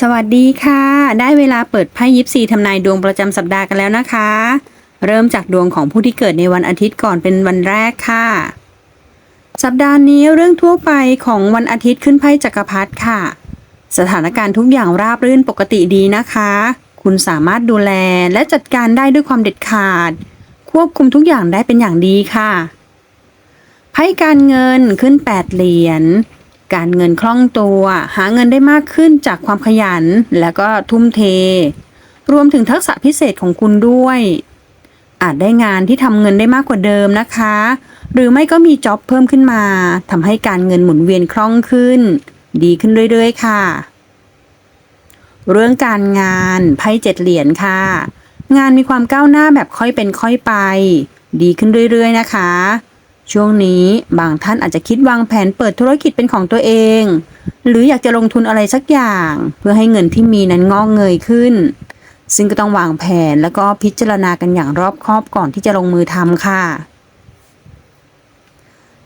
สวัสดีค่ะ ได้เวลาเปิดไพ่ยิปซีทำนายดวงประจำสัปดาห์กันแล้วนะคะ เริ่มจากดวงของผู้ที่เกิดในวันอาทิตย์ก่อนเป็นวันแรกค่ะ สัปดาห์นี้เรื่องทั่วไปของวันอาทิตย์ขึ้นไพ่จักรพรรดิค่ะ สถานการณ์ทุกอย่างราบรื่นปกติดีนะคะ คุณสามารถดูแลและจัดการได้ด้วยความเด็ดขาด ควบคุมทุกอย่างได้เป็นอย่างดีค่ะไพ่การเงินขึ้น 8 เหรียญ การเงินคล่องตัว หาเงินได้มากขึ้นจากความขยันแล้วก็ทุ่มเท รวมถึงทักษะพิเศษของคุณด้วย อาจได้งานที่ทำเงินได้มากกว่าเดิมนะคะ หรือไม่ก็มีจ็อบเพิ่มขึ้นมาทำให้การเงินหมุนเวียนคล่องขึ้น ดีขึ้นเรื่อยๆ ค่ะ เรื่องการงานไพ่เจ็ดเหรียญค่ะ งานมีความก้าวหน้าแบบค่อยเป็นค่อยไป ดีขึ้นเรื่อยๆ นะคะ ช่วงนี้บางท่านอาจจะคิดวางแผนเปิดธุรกิจเป็นของตัวเอง หรืออยากจะลงทุนอะไรสักอย่าง เพื่อให้เงินที่มีนั้นงอกเงยขึ้น ซึ่งก็ต้องวางแผนแล้วก็พิจารณากันอย่างรอบคอบก่อนที่จะลงมือทำค่ะ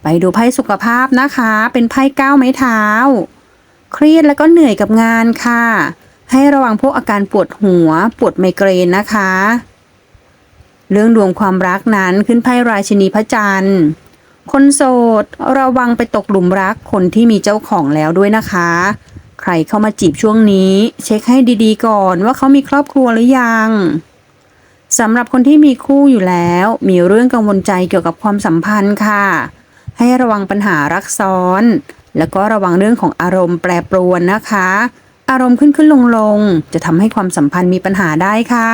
ไปดูไพ่สุขภาพนะคะ เป็นไพ่ก้าวไม้เท้า เครียดแล้วก็เหนื่อยกับงานค่ะ ให้ระวังพวกอาการปวดหัว ปวดไมเกรนนะคะ เรื่องดวงความรักนั้นขึ้นไพ่ราชินีพระจันทร์ คนโสดระวังไปตกหลุมรักคนที่มีเจ้าของแล้วด้วยนะคะ ใครเข้ามาจีบช่วงนี้ เช็คให้ดีๆก่อนว่าเขามีครอบครัวหรือยังสำหรับคนที่มีคู่อยู่แล้ว มีเรื่องกังวลใจเกี่ยวกับความสัมพันธ์ค่ะ ให้ระวังปัญหารักซ้อน แล้วก็ระวังเรื่องของอารมณ์แปรปรวนนะคะ อารมณ์ขึ้นขึ้นลงลงๆจะทำให้ความสัมพันธ์มีปัญหาได้ค่ะ